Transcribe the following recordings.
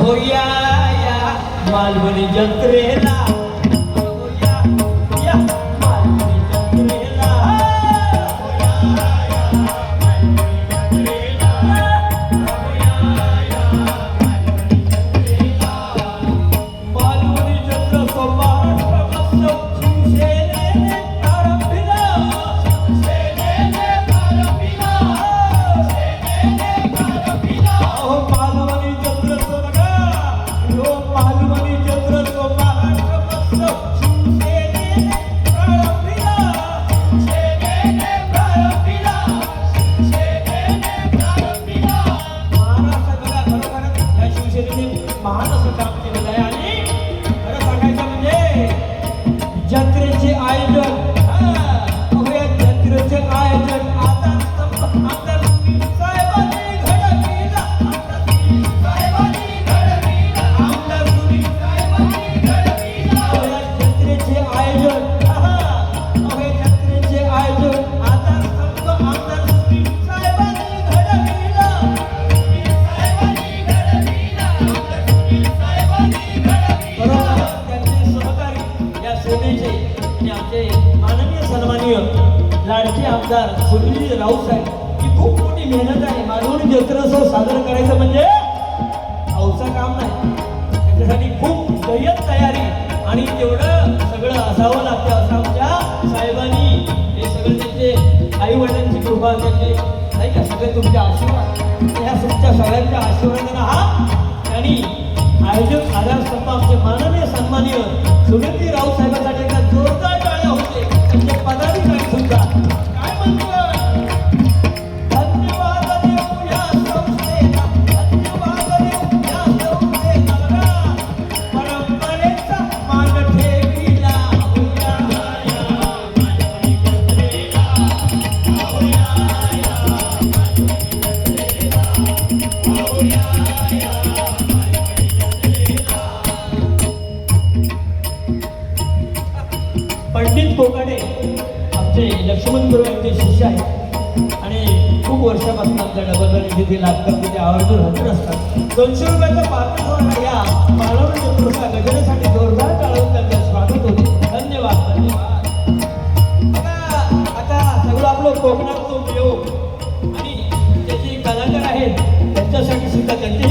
होया या मालवणी जत्रेला. माहीत आहे. की खूप मोठी मेहनत आहे. मानवून जत्रोत्सव साजरा करायचं म्हणजे पावसा काम नाही. त्याच्यासाठी खूप जय्यत तयारी. आणि तेवढं सगळं असावं लागतं असं आमच्या साहेबांनी. हे सगळे त्यांचे आई वडिलांची कृपा त्यांचे नाही का? सगळे तुमचे आशीर्वाद. ह्या तुमच्या सगळ्यांच्या आशीर्वादाला हा आणि आयोजक आधार स्तंभ आमचे माननीय सन्माननीय सुगंधी राऊत साहेबांसाठी खूप वर्षापासून आमच्या डबल निधी लागतात तिथे आवर्जून हजर असतात. दोनशे रुपयाचा पात्र या मालवण चतुर्था गजनेसाठी जोरदार चालवून त्यांचं स्वागत होते. धन्यवाद धन्यवाद. आता सगळं आपलं कोकणात तो उपयोग आणि त्याची कलाकार आहेत त्यांच्यासाठी सुद्धा त्यांचे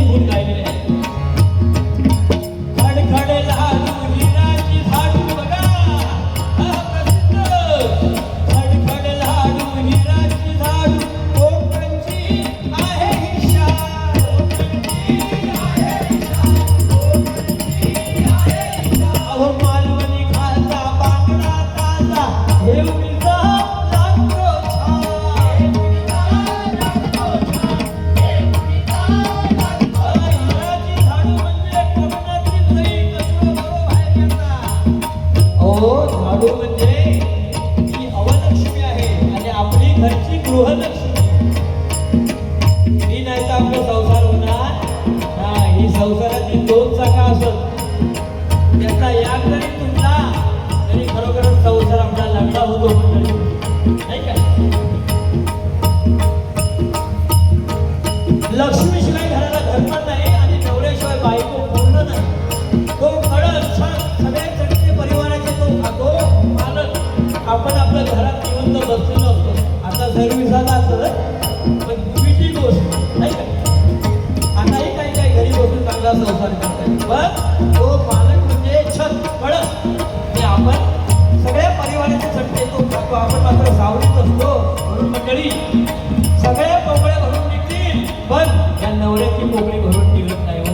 कोणी मोकळी भरून ठेवत नाही हो.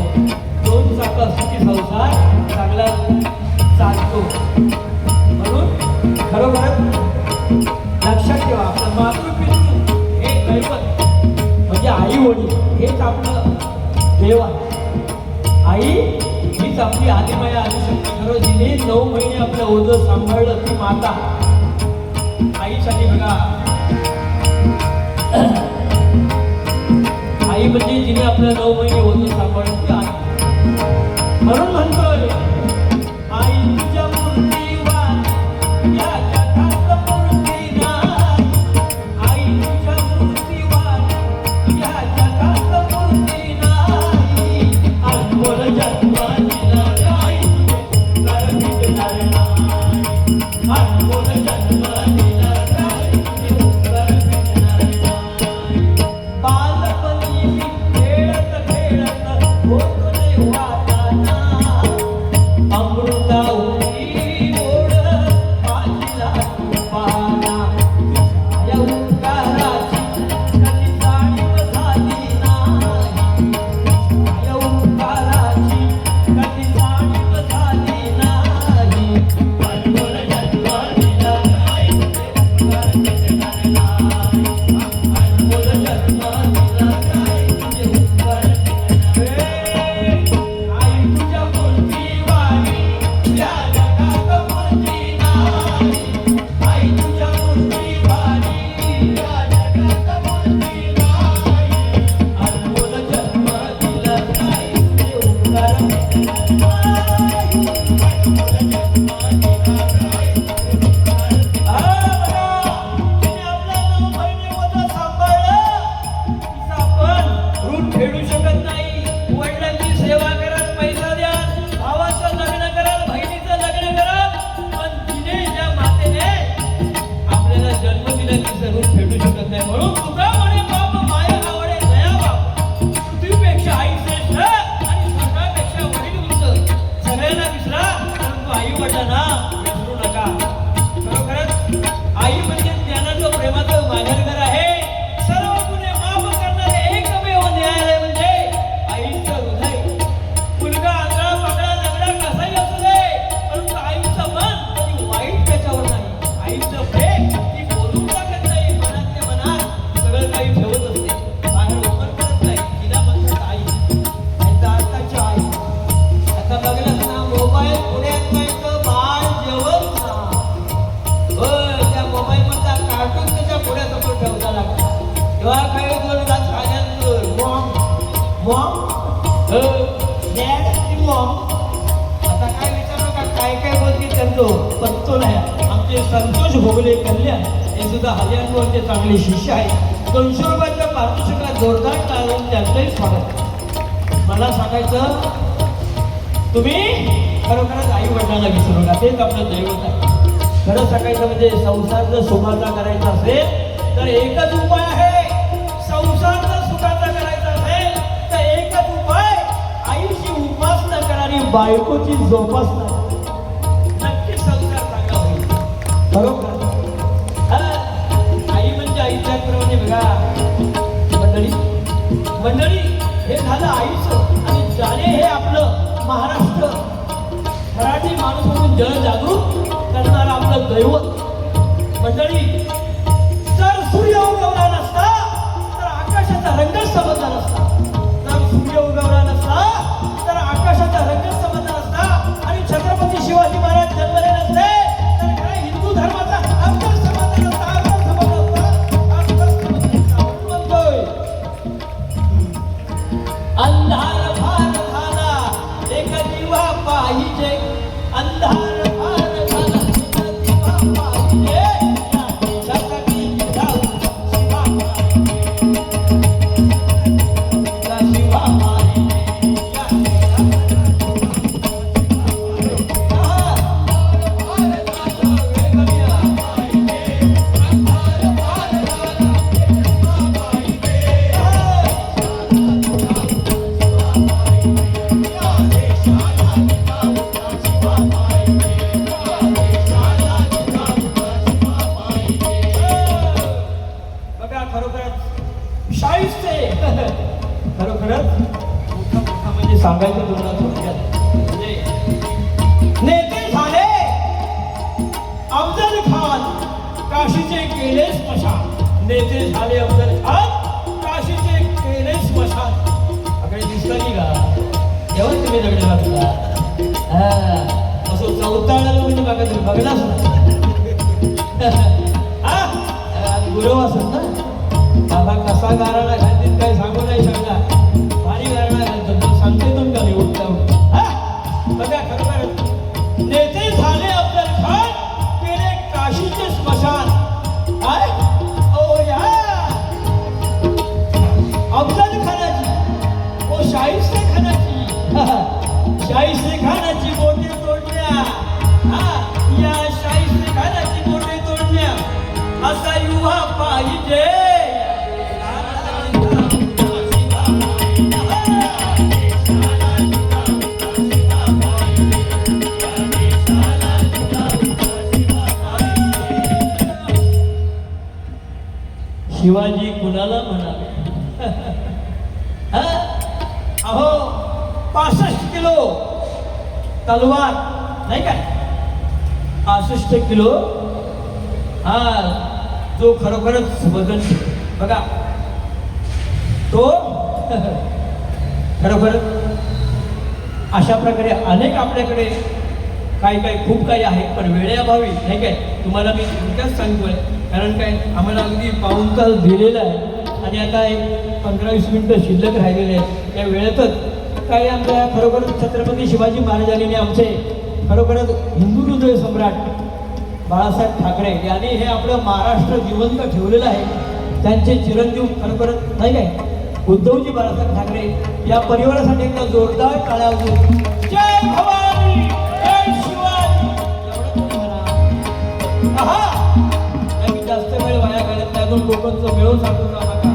दोन चाक असू की संसार चांगला चालतो. म्हणून खरोखरच लक्षात ठेवा आपलं मातृपितृ हे दैवत म्हणजे आई वडील हेच आपलं देव आहे. आई हीच आपली आदिमाया आदिशक्ती. खरं जिने नऊ महिने आपलं ओझं सांभाळलं ती माता. Thank you. हा संतोष भोगले कल्याण हे सुद्धा हरियाणवरचे चांगले शिष्य आहेत. दोनशे रुपयाच्या पारितोषिकात जोरदार टाळून त्यांचंही स्वागत मला सांगायचं तुम्ही खरोखरच आई वडिलांना विसरू नका. तेच आपलं दैवत आहे. खरं सांगायचं म्हणजे संसार जर सुखाचा करायचा असेल तर एकच उपाय आहे. संसार जर सुखाचा करायचा असेल तर एकच उपाय आईची उपासना करणारी बायकोची जोपासना. नक्कीच संसार चांगला होईल. बरोबर मंडळी हे झालं आयुष्य आणि जाणे हे आपलं महाराष्ट्र मराठी माणूस म्हणून जनजागृत करणारं आपलं दैवत. मंडळी जर सूर्य उगवला नसता तर आकाशाचा रंगच समजला नसता. सांगायचं तुम्हाला थोडक्यात नेते झाले. अफजल खान काशीचे केले स्मशान नेते झाले अफजल खान काशीचे केले स्मशान अकडे दिसलं की का? तेव्हा तुम्ही दगड घातला असं चौताळाला म्हणजे बघा तुम्ही बघलाच ना हा? असत ना. बाबा कसा गाराला शिवाजी कुणाला म्हणाले? हा? अहो पासष्ट किलो तलवार नाही काय पासष्ट किलो? हा जो खरोखरच वजन बघा. तो खरोखर अशा प्रकारे अनेक आपल्याकडे काही काही खूप काही आहे पण वेळेअभावी नाही काय तुम्हाला मी थोडक्यात सांगतोय. कारण काय? आम्हाला अगदी पाऊन तास दिलेला आहे. आणि आता एक पंधरा वीस मिनटं शिल्लक राहिलेले आहेत. त्या वेळेतच काही आमच्या खरोखरच छत्रपती शिवाजी महाराजांनी आमचे खरोखरच हिंदू हृदय सम्राट बाळासाहेब ठाकरे यांनी हे आपलं महाराष्ट्र जिवंत ठेवलेलं आहे. त्यांचे चिरंजीव खरोखरच नाही काय उद्धवजी बाळासाहेब ठाकरे या परिवारासाठी एकदा जोरदार काळ्या जय भवानी! जय शिवाजी! आपण कोकणचं मिळून सांगून राहणार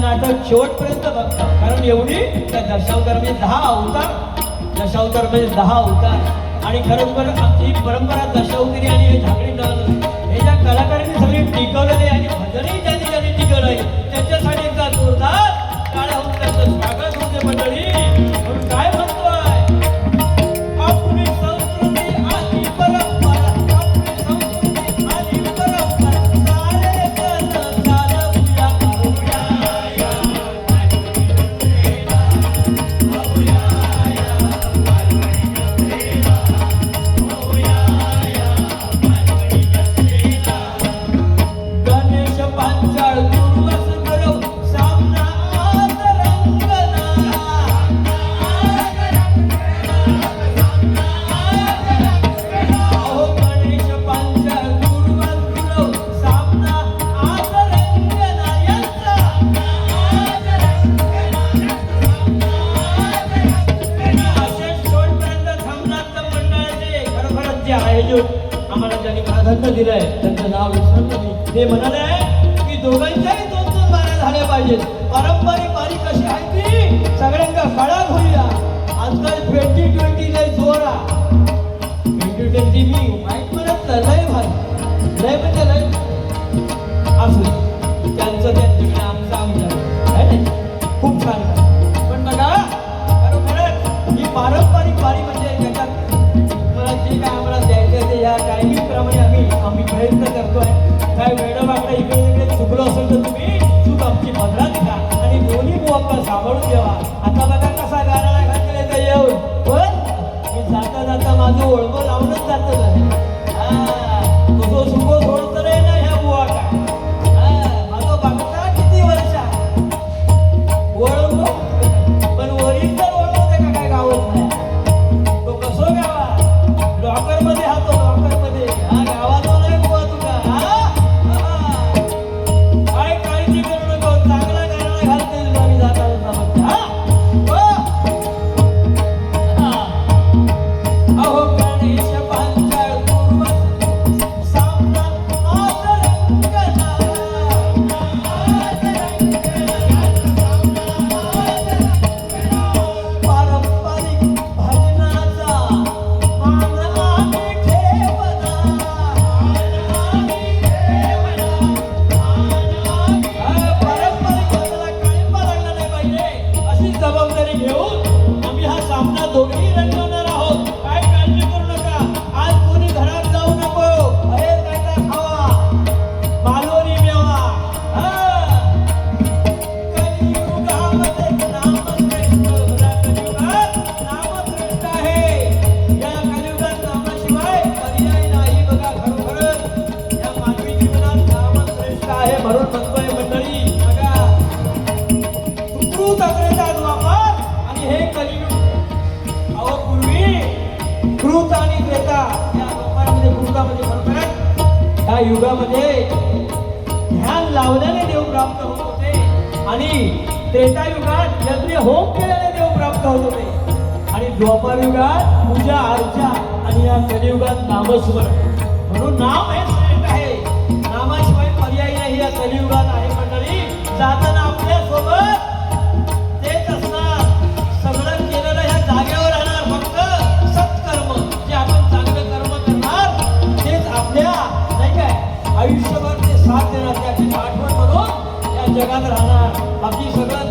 नाटक शेवटपर्यंत बघता. कारण एवढी त्या दशावतार म्हणजे दहा अवतार. दशावतार म्हणजे दहा अवतार. आणि खरोखर ही परंपरा दशावतरी आणि हे झाकडी हे ज्या कलाकारांनी सगळी टिकवलेली आणि भजनही हे म्हणाले की दोघांच्याही दोन दोन बारा झाल्या पाहिजेत. पारंपरिक बारीक कशी आहे ती? सगळ्यांना खडा हे कलियुग अहो पूर्वी कृत आणि त्रेता या वापरामध्ये कृतामध्ये या युगामध्ये ध्यान लावल्याने देव प्राप्त होत होते आणि त्रेता युगात यज्ञ होम केल्याने देव प्राप्त होत होते. आणि द्वापार युगात पूजा अर्चा आणि या कलियुगात नामस्मरण. म्हणून नाम हे श्रेष्ठ आहे. नामाशिवाय पर्याय नाही या कलियुगात आहे मंडळी. जाताना आपल्यासोबत आयुष्यभर ते साथ देणार त्याची आठवण म्हणून या जगात राहणार. बाकी सगळं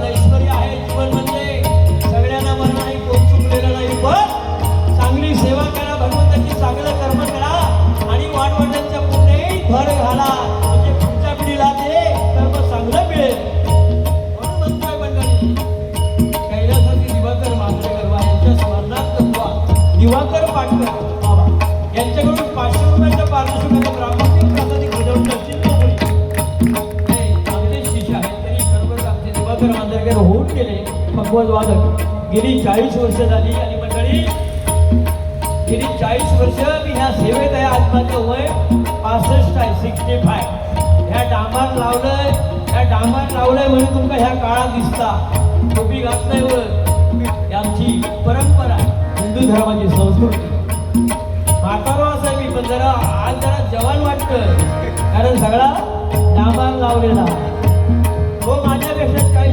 होऊन गेले. भगवत वादक. गेली चाळीस वर्ष झाली आणि मंडळी गेली चाळीस वर्ष मी ह्या सेवेत आहे. आज माझं वय पासष्ट आहे सिक्स्टी फाय ह्या डांबार लावलंय. ह्या डांबार लावलंय म्हणून तुमका ह्या काळात दिसता. टोपी घातलंय वर. आमची परंपरा हिंदू धर्माची संस्कृती. म्हातारो असं मी पण जरा आज जरा जवान वाटतं कारण सगळा डांबार लावलेला. तो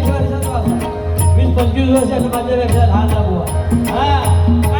माझ्यापेक्षा चाळीस वर्षाचा असा वीस पंचवीस वर्षाचा माझ्यापेक्षा लहान हा.